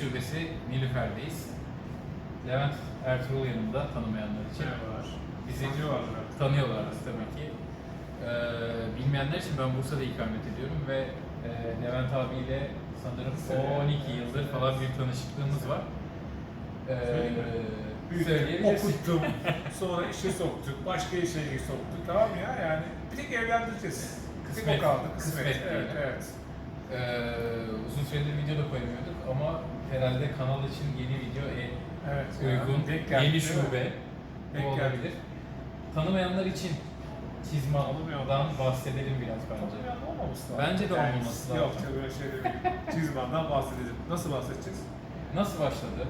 şubesi Nilüfer'deyiz. Levent Ertuğrul yanında tanımayanlar için. Merhabalar. Bizi Tanıyorlardır artık. tanıyorlar demek ki. Ee, bilmeyenler için ben Bursa'da ikamet ediyorum ve e, Levent abiyle sanırım Sene. 12 yıldır falan bir tanışıklığımız var. Ee, söyleyebilirsin. okuttum, sonra işe soktuk, başka işe soktuk, tamam ya? Yani bir tek evlendireceğiz. Bir tek Kısmet. o kaldı, kısmet. Kısmet evet, evet. Ee, uzun süredir video da koyamıyorduk ama herhalde kanal için yeni video en Evet. uygun, yani yeni şube bu olabilir. Tanımayanlar için Çizma'dan Tanımayanlar. bahsedelim biraz bence. Tanımayan olmaması lazım. Bence de Yani olmaması lazım. Yok tabii öyle şey değil. Bahsedelim. Nasıl bahsedeceğiz? Nasıl başladı?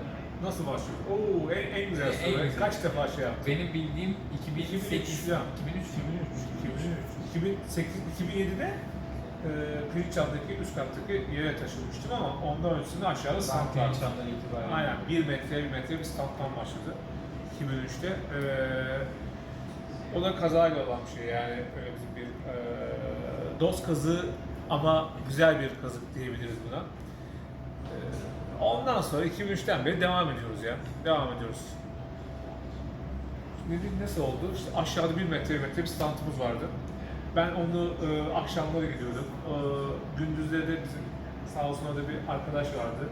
Nasıl başlıyor? Oo en, en güzel En soru. güzel. Kaç defa şey yaptın? Benim bildiğim 2008, 2003 ya. 2003, 2003. 2008, 2007'de e, Kılıççam'daki üst kattaki yere taşınmıştım ama ondan öncesinde aşağıda stand vardı. itibaren. Aynen 1 metre 1 metre bir standtan başladı 2003'te. Ee, o da kazayla olan bir şey yani öyle bizim bir e, dost kazı ama güzel bir kazık diyebiliriz buna. Ee, ondan sonra 2003'ten beri devam ediyoruz ya. Devam ediyoruz. Ne, nasıl oldu? İşte aşağıda 1 metre 1 metre bir standımız vardı. Ben onu e, akşamları gidiyordum. E, gündüzleri de bizim sağ olsun orada bir arkadaş vardı.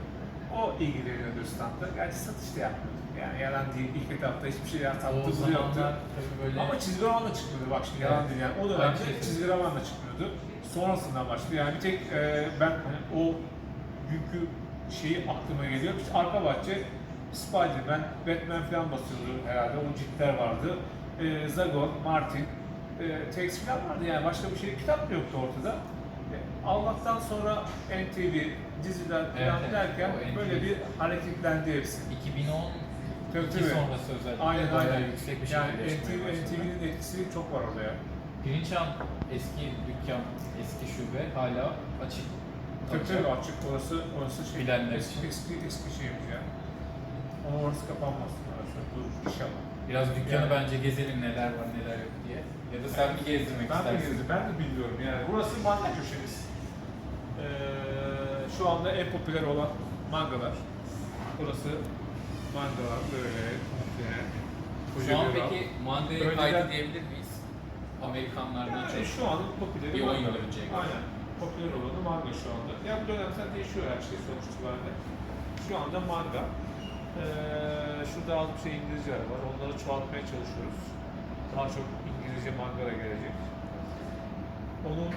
O ilgileniyordu standta. Gerçi satış da yapmıyorduk. Yani yalan değil. İlk etapta hiçbir şey yani zamanlar yoktu. böyle Ama çizgi roman da çıkmıyordu bak şimdi yalan Evet. değil yani. O dönemde şey çizgi roman da çıkmıyordu. Sonrasından başladı. Yani bir tek e, ben hani o günkü şeyi aklıma geliyor. İşte arka bahçe Spider-Man, Batman falan basıyordu herhalde. O ciltler vardı. E, Zagon, Martin, e, Tex falan vardı yani. Başka bir şey, kitap da yoktu ortada. E, Allah'tan sonra NTV, diziler falan Evet, evet. derken O NTV. böyle bir hareketlendi hepsi. 2010 Tabii, tabii. sonrası özellikle Aynen bayağı aynen. yüksek bir yani şekilde NTV, çıkmaya başladı. NTV'nin etkisi çok var orada ya. Pirinçhan eski dükkan, eski şube hala açık. Tabii tabii açık orası, orası şey. Bilenler eski, için. eski, eski şeymiş ya. Ama orası kapanmaz. Orası dur inşallah. Biraz dükkanı Yani- bence gezelim neler var neler yok diye. Ya da sen bir gezdirmek Ben de istersin. gezdim, ben de bilmiyorum yani. Burası manga köşemiz. Ee, şu anda en popüler olan mangalar. Burası mangalar böyle. Yani, Şu an peki mangaya Önceden- kaydı diyebilir miyiz? Amerikanlardan Yani çok. şu an popüleri Bir önceye göre. Aynen. Popüler olanı manga şu anda. Ya bu dönemsel değişiyor her şey sonuç itibariyle. Şu anda manga. Ee, şurada az bir şey İngilizce var. Onları çoğaltmaya çalışıyoruz. Daha çok İngilizce mangara gelecek. Onun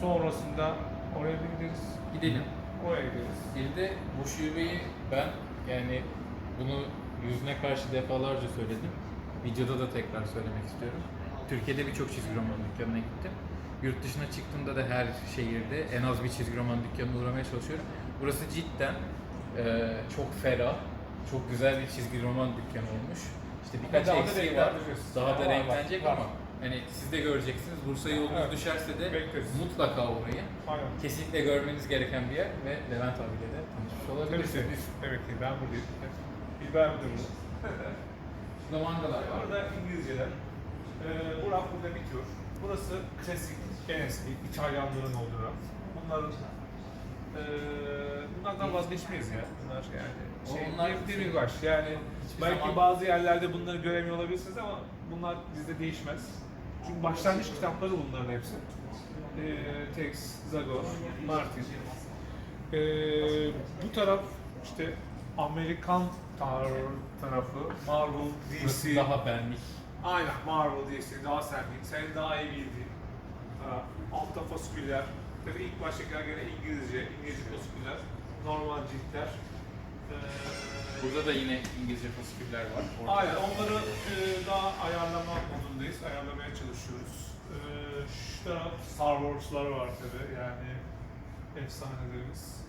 sonrasında oraya bir gideriz. Gidelim. Oraya gideriz. Bir de bu şubeyi ben yani bunu yüzüne karşı defalarca söyledim. Videoda da tekrar söylemek istiyorum. Türkiye'de birçok çizgi roman dükkanına gittim. Yurt dışına çıktığımda da her şehirde en az bir çizgi roman dükkanına uğramaya çalışıyorum. Burası cidden e, çok ferah, çok güzel bir çizgi roman dükkanı olmuş. İşte birkaç Daha da eksiği var. renklendireceğiz. Daha da Var, var, renklenecek var. ama hani siz de göreceksiniz. Bursa yolunuz Evet. düşerse de Bekleriz. mutlaka uğrayın. Aynen. Kesinlikle görmeniz gereken bir yer ve Levent abiyle de tanışmış olabilirsiniz. Evet ki ben buradayım. Biber müdürü. Burada mangalar var. Burada İngilizceler. Ee, bu raf burada bitiyor. Burası klasik, en eski İtalyanların olduğu raf. Bunların ee, bunlardan vazgeçmeyiz ya. Bunlar yani şey, Onlar- bir, demir baş. Yani Hiçbir belki zaman- bazı yerlerde bunları göremiyor olabilirsiniz ama bunlar bizde değişmez. Çünkü başlangıç kitapları bunların hepsi. Ee, Tex, Zagor, Martin. Ee, bu taraf işte Amerikan tar- tarafı, Marvel, DC. daha benlik. Aynen Marvel DC daha sevdiğin, senin daha iyi bildiğin. taraf. Altta fasiküller. Tabii ilk baştakiler gene İngilizce, İngilizce fasiküller. Normal ciltler. Ee, Burada da yine İngilizce fasiküller var. Orada- Aynen onları e, daha ayarlama modundayız. Ayarlamaya çalışıyoruz. E, şu taraf Star Wars'lar var tabi yani efsanelerimiz.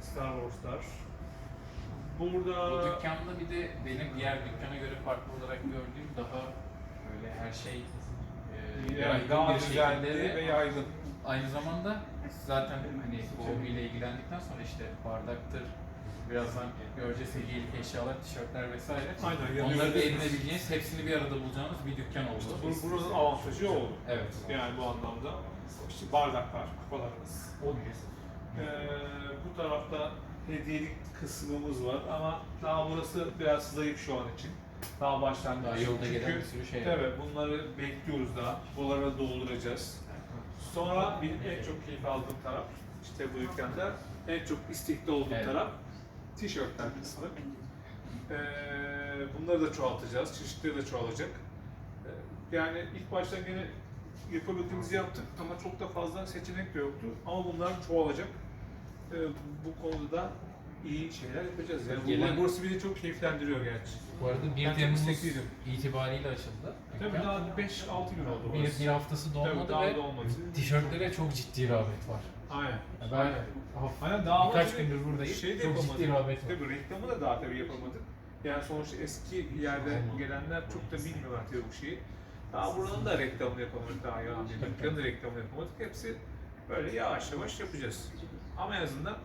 Star Wars'lar. Burada Bu dükkanda bir de benim diğer dükkana göre farklı olarak gördüğüm daha böyle her şey e, yani daha düzenli ve yaygın. Aynı zamanda zaten hani bu hobiyle ilgilendikten sonra işte bardaktır, birazdan göreceğiz hediyelik eşyalar, tişörtler vesaire. Aynen, yanıyor Onları da edinebileceğiniz, hepsini bir arada bulacağınız bir dükkan oldu. Bu- Buranın avantajı o oldu. Evet. Yani bu anlamda. işte bardaklar, kupalarımız. Ee, bu tarafta hediyelik kısmımız var ama daha burası biraz zayıf şu an için. Daha başlangıç. Daha yolda Çünkü- gelen bir sürü şey var. Evet, bunları bekliyoruz daha. Buraları dolduracağız. Sonra benim en çok keyif aldığım taraf, işte bu dükkanda en çok istekli olduğum Evet. taraf tişörtler kısmı. Ee, bunları da çoğaltacağız, çeşitleri de çoğalacak. Ee, yani ilk başta yine yapabildiğimizi yaptık ama çok da fazla seçenek de yoktu. Ama bunlar çoğalacak. Ee, bu konuda da iyi şeyler yapacağız. Yani Gelen- bu burası beni çok keyiflendiriyor gerçi. Bu arada 1 Ben çok Temmuz istekliydim. itibariyle açıldı. Tabii dükkan. daha 5-6 gün oldu bir, burası. bir haftası dolmadı Tabii, daha ve da olmadı. tişörtlere çok ciddi rağbet var. Aynen. Ya Ben Aynen. Aynen daha birkaç ama gündür buradayım. Şey de çok ciddi yapamadık. rağbet var. Tabii reklamı da daha tabii yapamadık. Yani sonuçta eski yerde gelenler çok da bilmiyorlar tabii bu şeyi. Daha buranın da reklamını yapamadık daha yani. Dükkanın da reklamını yapamadık. Hepsi böyle yavaş yavaş yapacağız. Ama en azından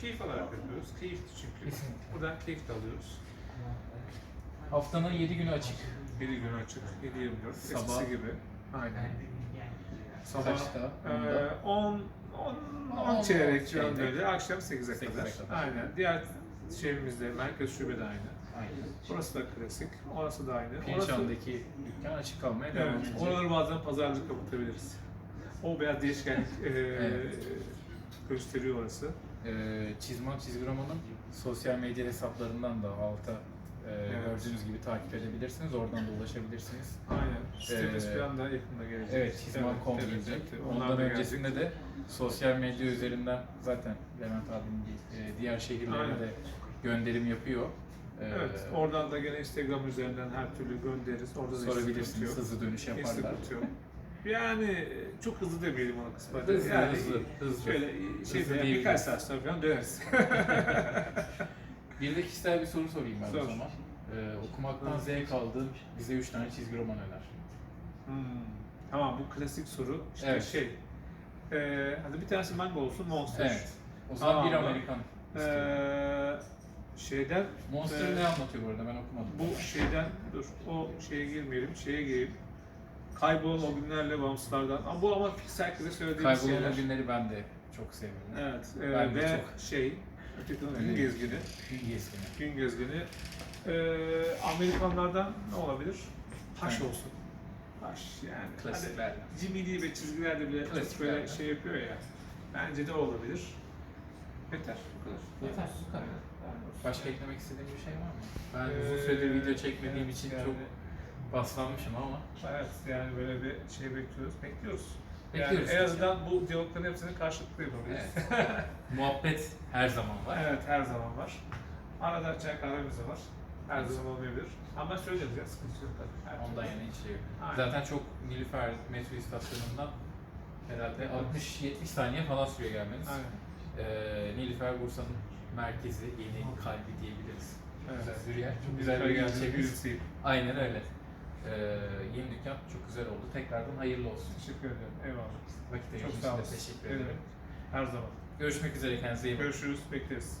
keyif alarak yapıyoruz. Keyifli çünkü. Kesinlikle. Buradan keyif de alıyoruz. Haftanın 7 günü açık. 7 gün açık, 7-24. Sabah. Eskisi gibi. Aynen. Sabah Kaçta? Ee, 10 10 10 çeyrek çeyrek. böyle akşam 8'e 8'e kadar. kadar. Aynen. Diğer şeyimizde merkez şube de aynı. Aynen. Burası da klasik. Orası da aynı. Orası, Pinşan'daki dükkan açık kalmaya devam evet, edecek. oraları bazen pazarlık kapatabiliriz. O biraz değişkenlik e, Evet. gösteriyor orası. Ee, Çizman Çizgi Roman'ın sosyal medya hesaplarından da alta e, Evet. gördüğünüz gibi takip edebilirsiniz. Oradan da ulaşabilirsiniz. Aynen. Sitemiz Ee, falan da yakında gelecek. Evet, Çizman.com Evet, gelecek. Onlar Ondan da öncesinde gelecek. de sosyal medya üzerinden zaten Levent bir, e, diğer şehirlerine Aynen. de gönderim yapıyor. Ee, Evet, oradan da gene Instagram üzerinden her türlü göndeririz. Orada da sorabilirsiniz, hızlı dönüş yaparlar. Yani çok hızlı demeyelim ona kısmen. Hızlı, yani hızlı, hızlı. Şöyle şey Hızlı yani birkaç saat sonra falan döneriz. Bir de kişisel bir soru sorayım ben o Sor. zaman. Ee, okumaktan zevk aldığın bize 3 tane çizgi roman öner. Hmm. Tamam bu klasik soru. İşte Evet. şey. Ee, hadi bir tanesi manga olsun Monster. Evet. O zaman bir Tamam. Amerikan. Ee, şeyden Monster e, ne anlatıyor bu arada ben okumadım. bu şeyden dur o şeye girmeyelim şeye gireyim. Kaybolan o günlerle bağımsızlardan. Ama bu ama fix herkese söylediğimiz Kaybolan şeyler. o günleri ben de çok seviyorum. Evet. e, ve çok. şey öteki gün gezgini. Gün gezgini. Gün gezgini. Ee, Amerikanlardan ne olabilir? Taş Evet. olsun. Taş yani. Klasikler. Hani Jimmy Lee ve çizgilerde bile böyle şey yapıyor ya. Bence de olabilir. Yeter. Bu kadar. Yeter, bu kadar. Başka eklemek istediğin bir şey var mı? Ben Ee, uzun süredir video çekmediğim evet, için yani- çok paslanmışım ama Evet yani böyle bir şey bekliyoruz. Bekliyoruz. Bekliyoruz. Yani en azından bu diyalogların hepsini karşılıklı yapabiliriz. evet. muhabbet her zaman var. Evet her zaman var. Arada çay kahvemiz de var. Her zaman olmayabilir. Ama söyleriz ya sıkıntı yok. tabii. Her Ondan yana hiç şey yok. Aynen. Zaten çok Nilüfer metro istasyonundan herhalde 60-70 saniye falan sürüyor gelmeniz. Aynen. Ee, Nilüfer Bursa'nın merkezi, yeni kalbi diyebiliriz. Evet. Güzel bir yer. Çok Güzel bir. Birisi. Aynen öyle. Ee, yeni dükkan çok güzel oldu. Tekrardan hayırlı olsun. Teşekkür ederim. Eyvallah. Vakit ayırdığınız için de teşekkür ederim. demek. Her zaman. Görüşmek üzere kendinize iyi bakın. Görüşürüz. Bekleriz.